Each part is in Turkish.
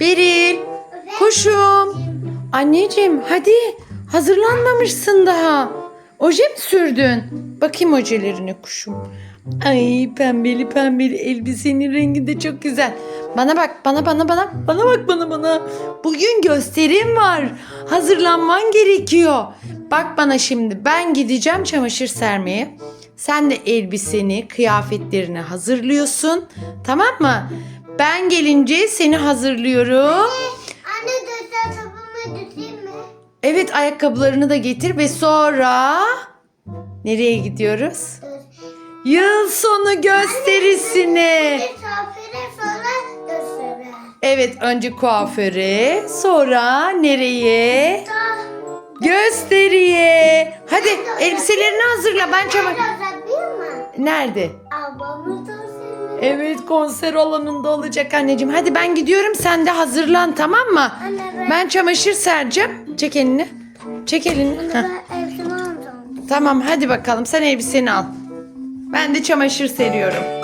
Beril, kuşum. Anneciğim hadi hazırlanmamışsın daha. Oje mi sürdün? Bakayım ojelerine kuşum. Ay pembeli pembeli elbisenin rengi de çok güzel. Bana bak bana bana bana bana bak bana bana. Bugün gösterim var. Hazırlanman gerekiyor. Bak bana şimdi ben gideceğim çamaşır sermeye. Sen de elbiseni, kıyafetlerini hazırlıyorsun. Tamam mı? Ben gelince seni hazırlıyorum. Anne dört tapımı düşeyim mi? Evet ayakkabılarını da getir ve sonra nereye gidiyoruz? Yıl sonu gösterisine. Sofra sonra göstere. Evet önce kuaföre sonra nereye? Gösteriye. Hadi elbiselerini hazırla ben çabuk. Nerede? Ablamız da. Evet konser alanında olacak anneciğim. Hadi ben gidiyorum sen de hazırlan tamam mı? Anne ben, Ben çamaşır sereceğim. Çek elini. Çek elini. Heh. ben evden aldım. Tamam hadi bakalım sen elbiseni al. Ben de çamaşır seriyorum.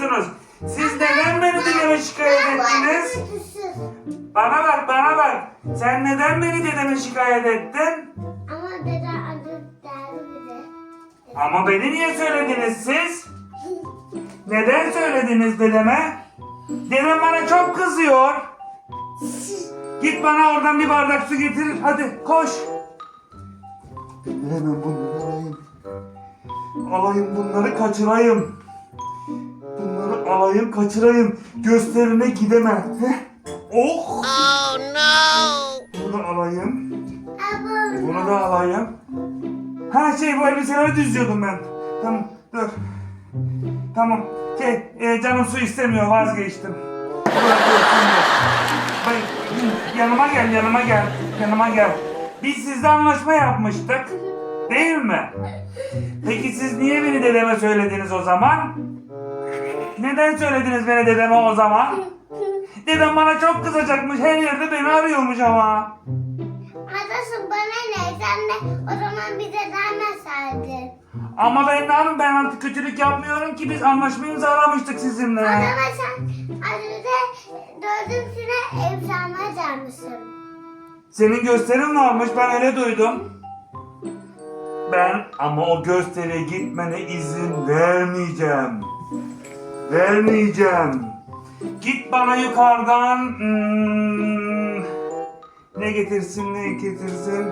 Çok suçlusunuz. Siz neden beni dedeme şikayet ettiniz? Bana bak bana bak. Sen neden beni dedeme şikayet ettin? Ama dede adı derdi. Ama beni niye söylediniz siz? Neden söylediniz dedeme? Dedem bana çok kızıyor. Git bana oradan bir bardak su getir. Hadi koş. Hemen bunları alayım. Alayım bunları kaçırayım. Alayım kaçırayım. Gösterine gidemem. Heh. Oh! Oh no! Bunu alayım. Bunu da alayım. Ha şey bu elbiseleri düzlüyordum ben. Tamam dur. Tamam. Şey e, canım su istemiyor vazgeçtim. Bak, yanıma gel yanıma gel. Yanıma gel. Biz sizle anlaşma yapmıştık. Değil mi? Peki siz niye beni dedeme söylediniz o zaman? Neden söylediniz beni dedeme o zaman? Dedem bana çok kızacakmış. Her yerde beni arıyormuş ama. Adası bana ne? Sen de o zaman bize vermeseydin. Ama ben ne yapayım ben artık kötülük yapmıyorum ki biz anlaşma imzalamıştık sizinle. Adama sen adı dördüncüne ev salmaya gelmişsin. Senin gösterin varmış ben öyle duydum. Ben ama o gösteriye gitmene izin vermeyeceğim. Vermeyeceğim. Git bana yukarıdan hmm, ne getirsin ne getirsin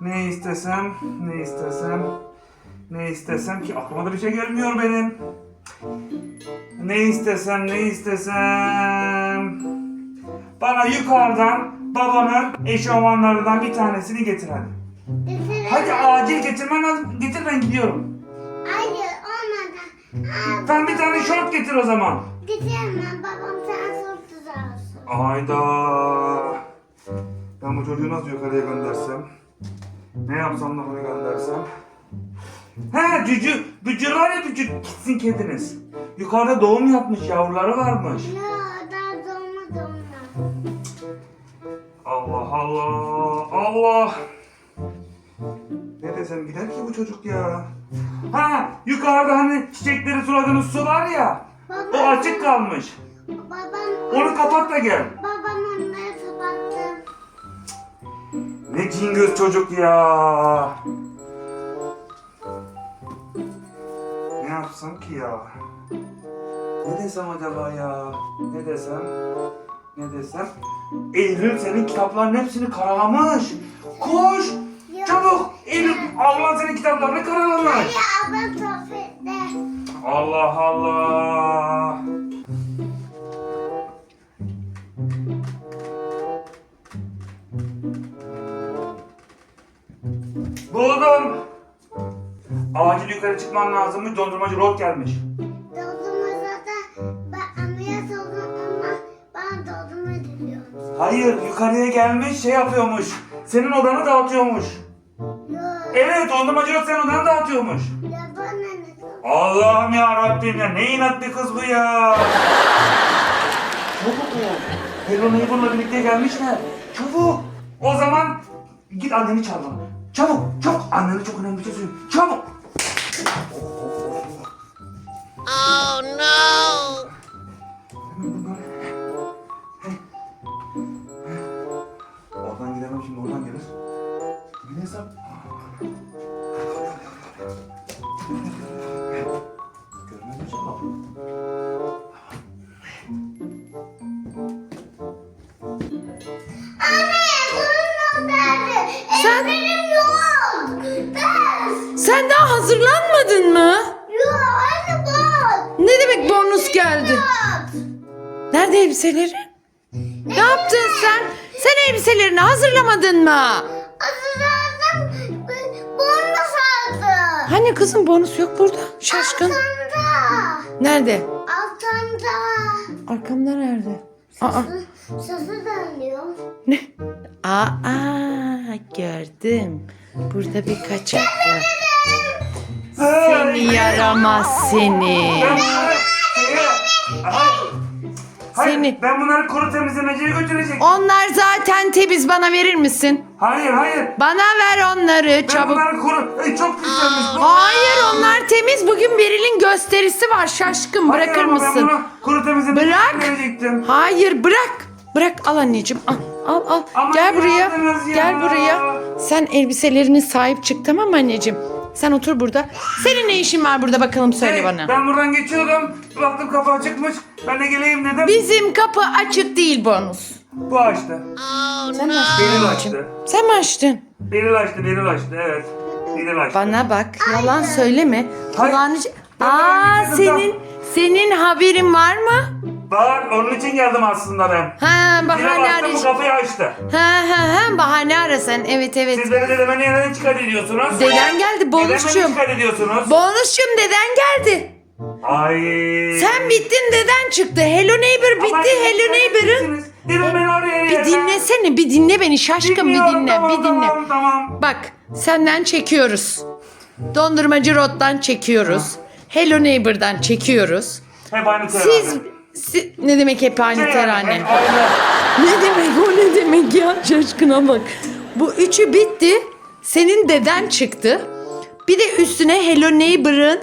ne istesem ne istesem ne istesem ki aklıma da bir şey gelmiyor benim. Ne istesem ne istesem bana yukarıdan babanın eşofmanlarından bir tanesini getir hadi. Hadi acil getirmen lazım. Getir ben gidiyorum. Hayır Sen bir tane şort getir o zaman. Getiremem babam sana çok tuzarsın. Ayda. Ben bu çocuğu nasıl yukarıya göndersem? Ne yapsam da bunu göndersem? He cücü, bücür var ya bücür gitsin kediniz. Yukarıda doğum yapmış yavruları varmış. Ya daha dolma dolma. Allah Allah Allah. Ne desem gider ki bu çocuk ya. Ha yukarıda hani çiçekleri suladığınız su var ya. O açık kalmış. Babam, Onu kapat da gel. babam onları kapattı. Ne cingöz çocuk ya. Ne yapsam ki ya? Ne desem acaba ya? Ne desem? Ne desem? Eylül senin kitapların hepsini karalamış. Koş! Çabuk! Eylül ablan senin kitaplarını karalamış. Ya ablam sohbette. Allah Allah! Buldum. Acil yukarı çıkman lazımmış. Dondurmacı Rod gelmiş. Dondurma zaten ben ameliyat oldum ama bana dondurma diliyorum. Hayır, yukarıya gelmiş şey yapıyormuş. Senin odanı dağıtıyormuş. Yok. Evet, dondurmacı Rod senin odanı dağıtıyormuş. Ya bana ne? Allah'ım ya Rabbim ya ne inat bir kız bu ya. Çabuk ol. Hello Neighbor'la birlikte gelmişler. Çabuk. O zaman git anneni çağır bana. Çabuk, çabuk. Annene çok önemli bir şey söyleyeyim. Çabuk. Oh no! Sen daha hazırlanmadın mı? Yok anne bak. Ne demek bonus geldi? Nerede elbiseleri? Ne yaptın sen? Sen elbiselerini hazırlamadın mı? Hazırladım. Bonus aldım. Hani kızım bonus yok burada. Şaşkın. Altında. Nerede? Altında. Arkamda nerede? Aa. Sesi dönüyor. Ne? Aa, gördüm. Burada bir kaçak var. Seni yaramaz seni. Hayır. Seni- ben bunları kuru temizlemeciye götürecektim. Onlar zaten temiz bana verir misin? Hayır, hayır. Bana ver onları Ben çabuk. bunları kuru... Ay, çok pislenmiş bu. Hayır onlar temiz. Bugün Beril'in gösterisi var şaşkın. Hayır Bırakır ama Ben mısın? bunu kuru temizlemeciye Bırak. götürecektim. Hayır bırak. Bırak al anneciğim al al al. Ama Gel buraya. ya? Gel buraya. Sen elbiselerine sahip çık tamam mı anneciğim? Sen otur burada. Senin ne işin var burada bakalım söyle Hey, bana. Ben buradan geçiyordum. Baktım kapı açıkmış. Ben de geleyim dedim. Bizim kapı açık değil bonus. Bu açtı. Oh Sen mi no! açtın Beril açtı. Sen mi açtın? Beril açtı, Beril açtı. Evet. Beril açtı. Bana bak yalan söyleme. Hayır. Kulağını... Ben Aa merak ettim, senin senin haberin var mı? Var, onun için geldim aslında ben. Ha bahane baktı bu arayış. kapıyı açtı. Ha ha ha bahane ara sen. Evet evet. Siz beni dedeme neden çıkar ediyorsunuz? Deden geldi Dedeme bonusçum. çıkar ediyorsunuz? Bonusçum deden geldi. Ay. Sen bittin deden çıktı. Hello Neighbor bitti. Ama Hello siz Neighbor'ın. Dedem beni arıyor Bir dinlesene bir dinle beni şaşkın bir dinle bir dinle. Tamam tamam. Bak senden çekiyoruz. Dondurmacı Rot'tan çekiyoruz. Hello Neighbor'dan çekiyoruz. Hep aynı Siz, terane. Si- ne demek hep aynı Şey yani, terane? hep aynı. Ne demek o ne demek ya şaşkına bak. Bu üçü bitti. Senin deden çıktı. Bir de üstüne Hello Neighbor'ın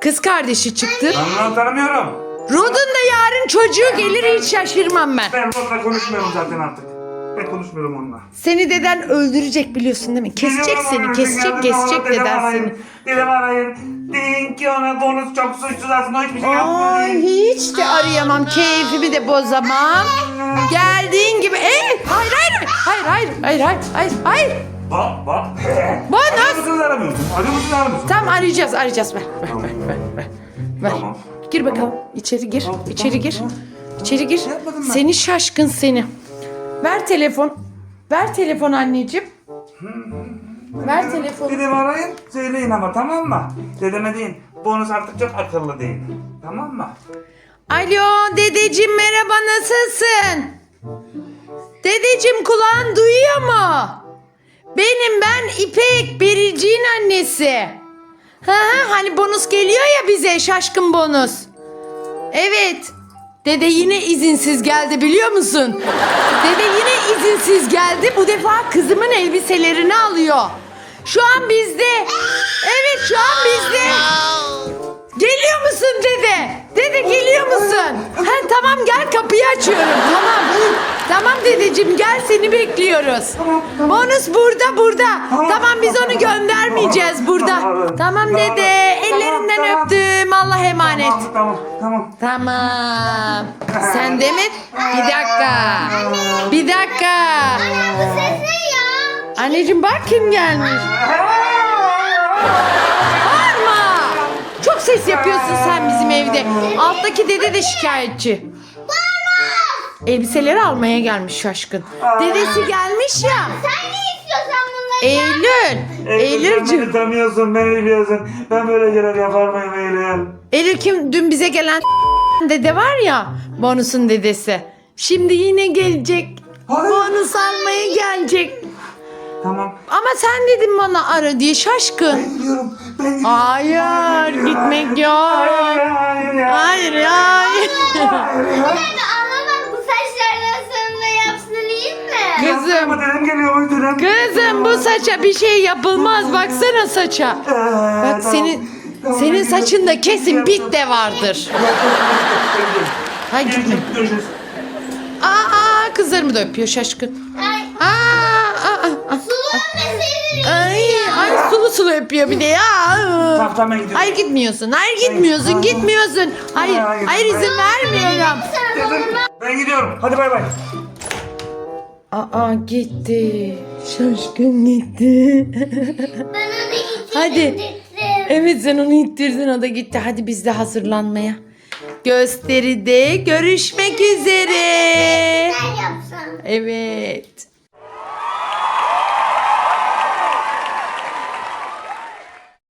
kız kardeşi çıktı. Ben onu tanımıyorum. Rod'un da yarın çocuğu gelir hiç şaşırmam ben. Ben onunla konuşmuyorum zaten artık. Ben konuşmuyorum onunla. Seni deden öldürecek biliyorsun değil mi? Kesecek seni, kesecek, kesecek deden seni. Dedem arayın. Deyin ki ona bonus çok suçsuz aslında hiçbir şey Ay yapmadı. hiç de arayamam, keyfimi de bozamam. Geldiğin gibi, ee, hayır hayır, hayır hayır, hayır hayır, hayır, hayır. Bak bak. Bonus. Arıyor musunuz aramıyorsun? Arıyor musunuz aramıyorsun? Tamam arayacağız, arayacağız. Ver, ver, ver, ver, ver. Tamam. Gir bakalım, içeri gir, içeri gir. İçeri gir. Seni şaşkın seni. Ver telefon. Ver telefon anneciğim. Ver telefonu. Dedemi arayın söyleyin ama tamam mı? Dedeme deyin. Bonus artık çok akıllı değil. Tamam mı? Alo dedeciğim merhaba nasılsın? Dedeciğim kulağın duyuyor mu? Benim ben İpek Berilciğin annesi. Ha ha hani bonus geliyor ya bize şaşkın bonus. Evet. Dede yine izinsiz geldi biliyor musun? Dede yine izinsiz geldi. Bu defa kızımın elbiselerini alıyor. Şu an bizde. Evet şu an bizde. Geliyor musun dede? Dede geliyor musun? Ha, tamam gel kapıyı açıyorum. Tamam. Tamam dedeciğim gel seni bekliyoruz. Bonus burada burada. Tamam. Biz onu göndermeyeceğiz burada. Tamam dede ellerinden öptüm. Allah emanet. Tamam tamam tamam. Tamam. Sen de mi? Bir dakika. Bir dakika. Anne bu ses ne ya? Anneciğim bak kim gelmiş. Bağırma. Çok ses yapıyorsun sen bizim evde. Alttaki dede de şikayetçi. Elbiseleri almaya gelmiş şaşkın. Dedesi gelmiş ya. Sen ne istiyorsan bunları Eylül. Eylül sen Eylül'cüm. beni tanıyorsun beni biliyorsun. Ben böyle şeyler yapar mıyım Eylül? Eylül kim? Dün bize gelen dede var ya. Bonus'un dedesi. Şimdi yine gelecek. Hayır. Bonus almaya gelecek. Tamam. Ama sen dedin bana ara diye şaşkın. Ben gidiyorum. Ben gidiyorum. Hayır gitmek yok. Hayır hayır ya. Hayır hayır. Hayır ya. Anne Kızım. Ama geliyor? Kızım bu saça bir şey yapılmaz. Baksana saça. Ee, Bak tamam. senin Tamam, senin gidiyorum. saçında kesin bit de vardır. Görüşürüz, Görüşürüz. Aa kızlarımı da öpüyor şaşkın. Ay Aa, aa, aa. sulu anne Ay, ay sulu sulu öpüyor bir de ya. Tamam tamam ben gidiyorum. Hayır gitmiyorsun. Hayır gitmiyorsun. Hayır. Gitmiyorsun. Hayır. Hayır. Hayır izin vermiyorum. Ben gidiyorum. Hadi bay bay. Aa gitti. Şaşkın gitti. Ben onu içine Hadi. evet sen onu ittirdin o da gitti. Hadi biz de hazırlanmaya. Gösteride görüşmek üzere. Evet.